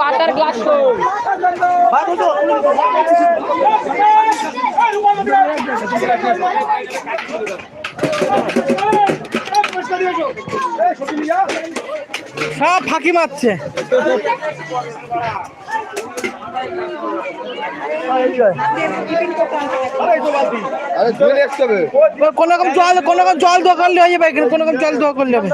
পাতার গ্লাস সব ফাঁকি মারছে। কোন রকম জল, কোন রকম জল দোয়া করলে হয়ে যাবে কোন রকম জল দোয়া করলে হবে।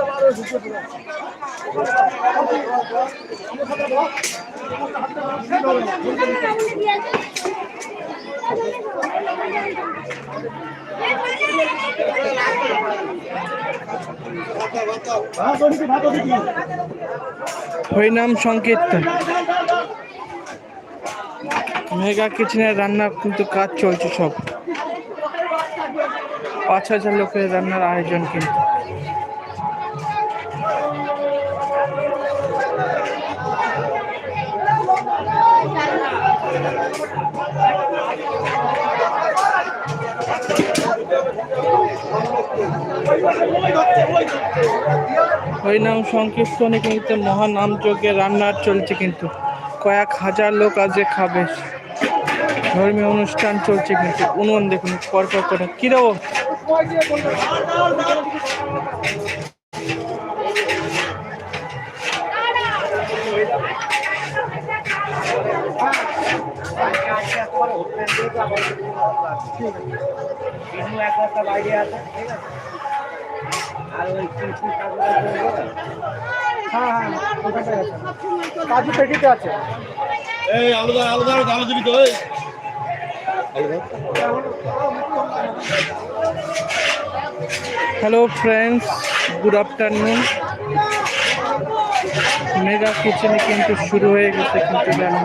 হরিনাম সংকীর্তন। মেগা কিচেনের রান্নার কিন্তু কাজ চলছে সব। পাঁচ হাজার লোকের রান্নার আয়োজন কিন্তু। হরিনাম সংকীর্তনে কিন্তু মহানাম রান্নার চলছে কিন্তু। কয়েক হাজার লোক আজকে খাবে। ধর্মীয় অনুষ্ঠান চলছে কিন্তু উনুন দেখুন পরপর করে। কি দেবো কাজু পেটিতে আছে। এই আলাদা আলাদা আলাদা দিবি তো এই। Hello friends good afternoon mega কিচেনে কিন্তু শুরু হয়ে গেছে কিন্তু রান্না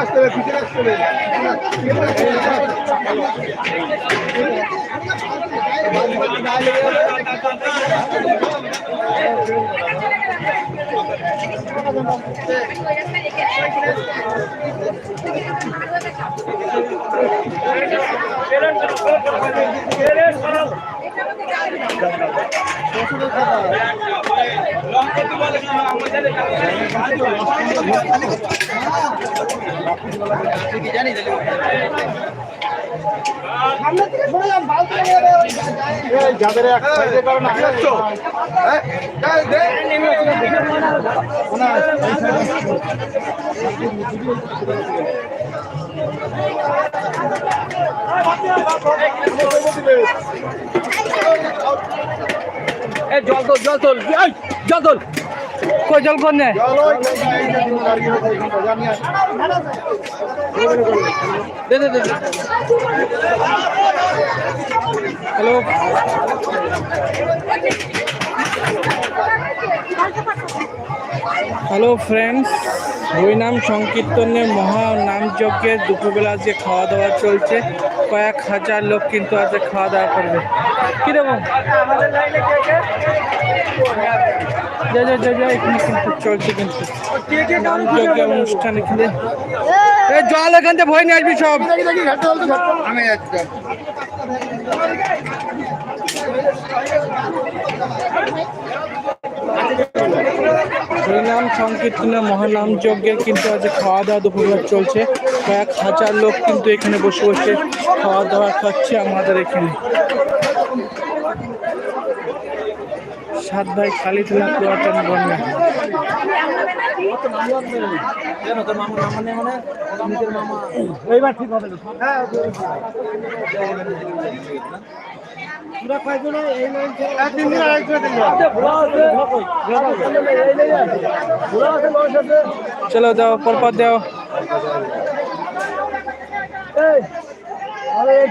পিছিয়ে রাখতে হবে পিছিয়ে রাখতে হবে এই জল তোল জল তোল। জল তোল। কই জল কোন দে দে দে। দে। হ্যালো হ্যালো ফ্রেন্ডস হরিনাম সংকীর্তনের মহা নাম যজ্ঞের দুপুরবেলা যে খাওয়া দাওয়া চলছে, কয়েক হাজার লোক কিন্তু আজ খাওয়া দাওয়া করবে কীরকম জয় জয় জয় জয়, এখানে কিন্তু চলছে কিন্তু নাম যজ্ঞের অনুষ্ঠান এখানে। জল এখান থেকে ভয় নিয়ে আসবি সব। আমি যাচ্ছি। হরিনাম সংকীর্তনে মহানাম যজ্ঞের কিন্তু আজ খাওয়া দাওয়া দুপুরবেলা চলছে। কয়েক হাজার লোক কিন্তু এখানে বসে বসে খাওয়া দাওয়া খাচ্ছে আমাদের এখানে। সাত ভাই খালি তোলা পুরাতন বন্যা। এইবার ঠিক হবে চলো দাও পরপর দাও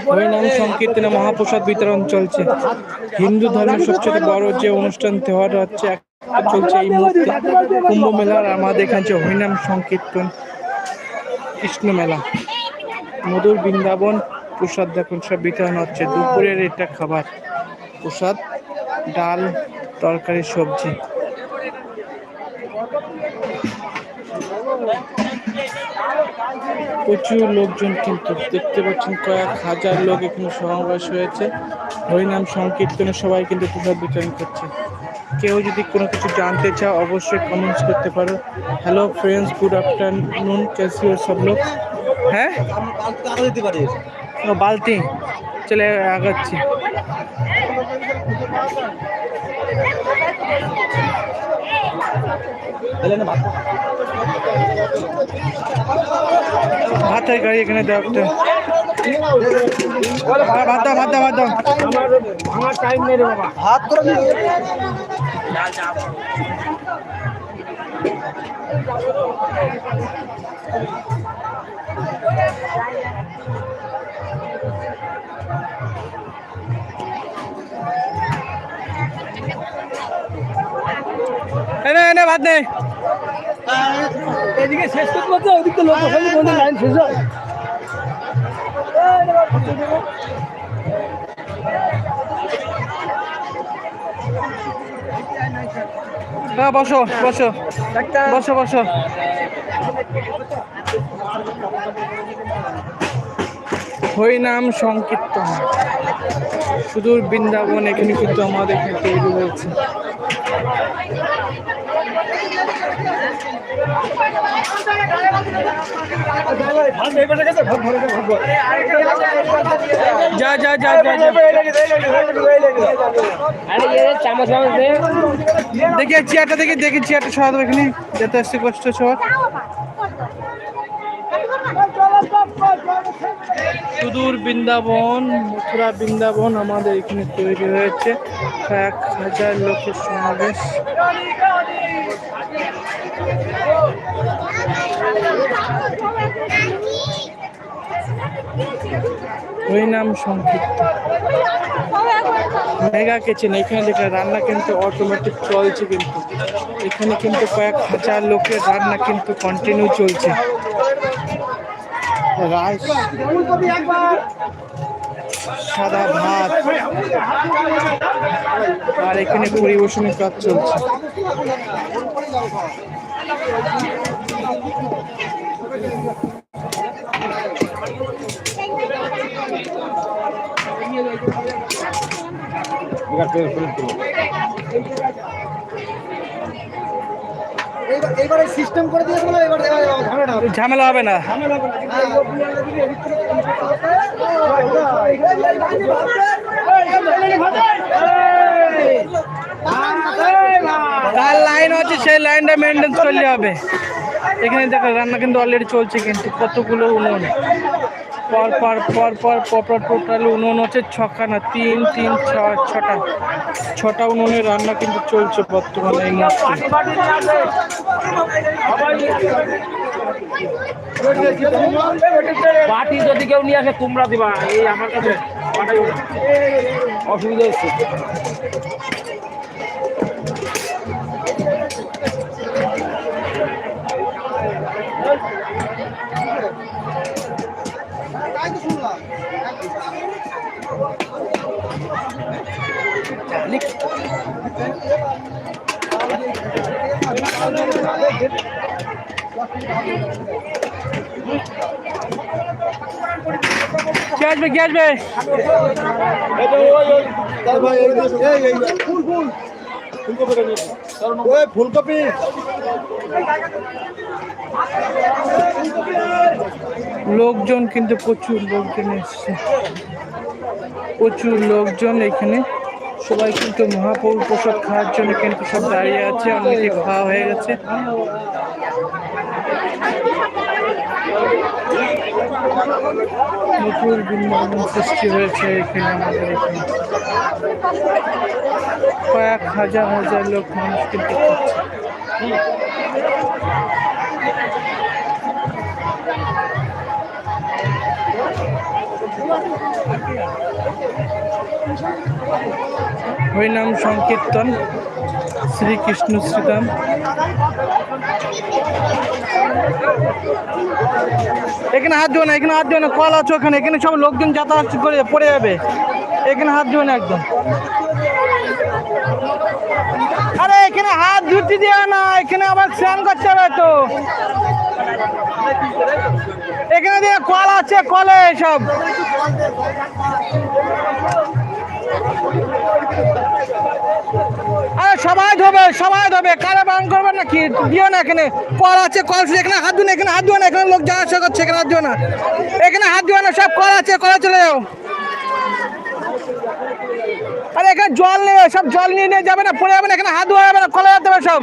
হরিনাম সংকীর্তনে মহাপ্রসাদ বিতরণ চলছে। হিন্দু ধর্মের সবচেয়ে বড় যে অনুষ্ঠান তেওয়ার হচ্ছে একটা চলছে এই মুহূর্তে কুম্ভ মেলার আমাদের এখানে হরিনাম সংকীর্তন কৃষ্ণ মেলা। মধুর বৃন্দাবন প্রসাদ দেখুন, সব বিতরণ হচ্ছে। দুপুরের এটা খাবার, প্রসাদ, ডাল, তরকারি, সবজি। প্রচুর লোকজন কিন্তু, দেখতে পাচ্ছেন কয়েক হাজার লোক এখানে সমাবেশ হয়েছে। হরিনাম সংকীর্তনে সবাই কিন্তু প্রসাদ বিতরণ করছে। কেউ যদি কোনো কিছু জানতে চাও অবশ্যই কমেন্টস করতে পারো। হ্যালো ফ্রেন্ডস গুড আফটারনুন ক্যাসিও সব লোক। হ্যাঁ? দিতে পারি। বালতি চলে আগাচ্ছি ভাতের গাড়ি এখানে দাও একটা হ্যাঁ, ভাত দাও ভাত দাও ভাত দাও আমার ভাঙার টাইম নেই রে বাবা হাত করে এনে এনে ভাত নেই এদিকে শেষ করতে পারছ ওদিকে লোক লাইন শেষ হয়। হ্যাঁ বসো বসো। বসো বসো। হরিনাম সংকীর্তন। সুদূর বৃন্দাবন এখানে কিন্তু আমাদের এখানে তৈরি হয়েছে যা যা যা চেয়ারটা দেখি দেখি, চেয়ারটা সরাতে এখানে যাতে আসতে কষ্ট সবার সুদূর বৃন্দাবন, মথুরা বৃন্দাবন আমাদের এখানে তৈরি হয়েছে। এক হাজার লোকের সমাবেশ। হরিনাম সংকীর্তন মেগা কিচেন, এখানে দেখে রান্না কিন্তু অটোমেটিক চলছে কিন্তু। এখানে কিন্তু কয়েক হাজার লোকের রান্না কিন্তু কন্টিনিউ চলছে। রাইস। সাদা ভাত। আর এখানে পরিবেশনের কাজ চলছে। এইবার এইবারে সিস্টেম করে দিয়েছে বলে এবার এবার ঝামেলা হবে। ঝামেলা হবে না। তার লাইন হচ্ছে সেই লাইনটা মেনটেন করলে হবে। এখানে দেখো রান্না কিন্তু অলরেডি চলছে কিন্তু কতগুলো উনুন। পর পর পর পর পর পর, টোটাল উনুন হচ্ছে ছখানা, তিন তিন, ছ- ছটা। ছটা উনুনে রান্না কিন্তু চলছে বর্তমানে এই মুহূর্তে। বাটি যদি কেউ নিয়ে আসে, তোমরা দিবা। এই আমার কাছে অসুবিধা হচ্ছে। কে আসবে কে আসবে তাই ভাই এই যে- এই এই ফুল ফুল ফুলকপি ওই ফুলকপি লোকজন কিন্তু প্রচুর লোকজন এসছে প্রচুর লোকজন এখানে সবাই কিন্তু মহাপ্রভু প্রসাদ খাওয়ার জন্য কিন্তু সব দাঁড়িয়ে আছে, অনেকে খাওয়া হয়ে গেছে। প্রচুর বৃন্দাবন সৃষ্টি হয়েছে এখানে আমাদের এখানে। কয়েক হাজার হাজার লোক মানুষ কিন্তু হরিনাম সংকীর্তন, শ্রীকৃষ্ণ শ্রীরাম এখানে হাত দিও না এখানে হাত দিও না কল আছে ওখানে, এখানে সব লোকজন যাতায়াত করে, পড়ে যাবে। এখানে হাত দিও না একদম। আরে, এখানে হাত ধুতে দিও না, এখানে আবার স্নান করতে হবে তো। এখানে দিয়ে কল আছে, কলে সব। আরে সবাই ধোবে সবাই ধোবে। কারে বান করবে নাকি? দিও না এখানে। কল আছে, কল এখানে হাত দিও না, এখানে হাত দিও না। এখানে লোক যাওয়া আসা করছে, এখানে হাত দিও না। এখানে হাত দিও না, সব কল আছে, কলে চলে যাও। আরে এখানে জল নেবে সব জল নিয়ে নিয়ে যাবে না, পড়ে যাবে না, এখানে হাত ধোয়া যাবে না, কলে যেতে হবে সব।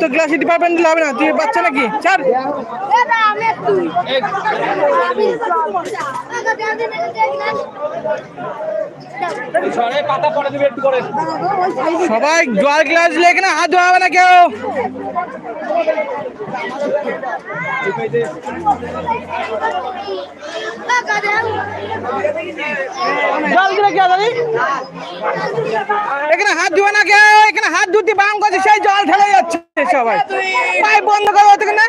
তো গ্লাসে ডিপার্টমেন্ট হবে না। তুই বাচ্চা নাকি? একটু সবাই জল গ্লাস লেখ না, হাত ধোয়া হবে না কেউ। এখানে হাত ধোয়া না কেউ এখানে হাত ধুতে বাম করছে সেই জল ঢেলে যাচ্ছে সবাই। পাইপ বন্ধ করো থেকে না।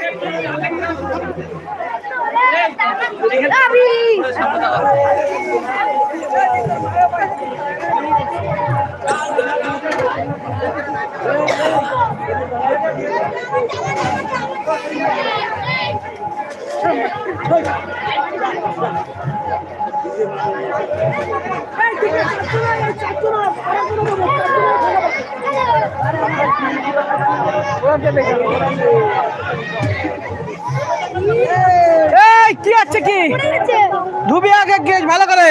এই, কি আছে কি? ধুবি আগে গেছ ভালো করে।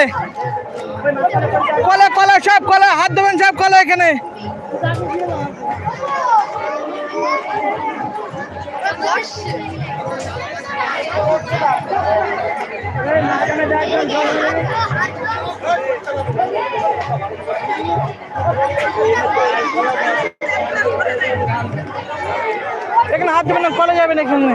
কলে কলে, সব কলে, হাত দেবেন সব কলে এখানে। এখানে হাত দেবেন কলে যাবেন এখানে।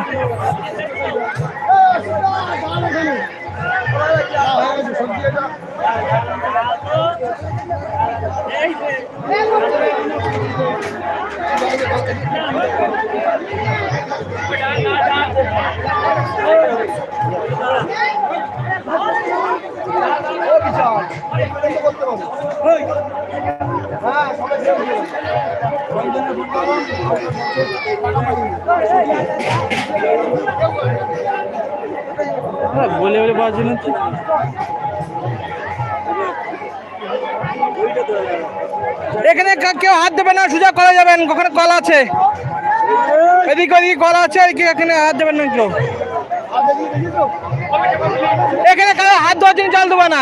বলে বলে বাজে না তো। এখানে কেউ হাত দেবে না, সোজা কলা যাবেন ওখানে কল আছে? এদিক ওদিকে কল আছে এদিকে এখানে হাত দেবেন না কেউ। এখানে কারও হাত ধোয়ার জন্য জল দেবো না।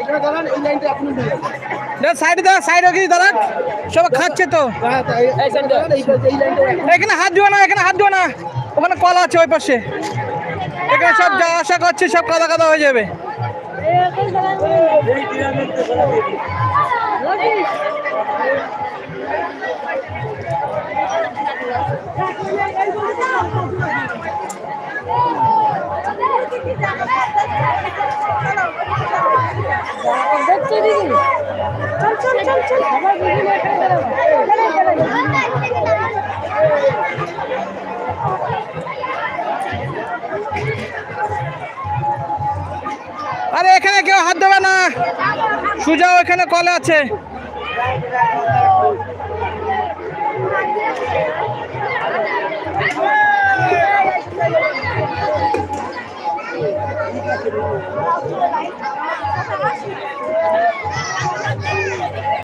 এখানে দাঁড়ান এই লাইনটা আপনি সাইডে দাদা সাইডে কি দাদা সব খাচ্ছে তো হ্যাঁ, দাঁড়ান, এখানে হাত দিও না এখানে হাত দিও না ওখানে কল আছে ওই পাশে এখানে সব যা আশা করছে সব কাদা কাদা হয়ে যাবে আরে এখানে কেউ হাত দেবে না। সুজা এখানে কলে আছে।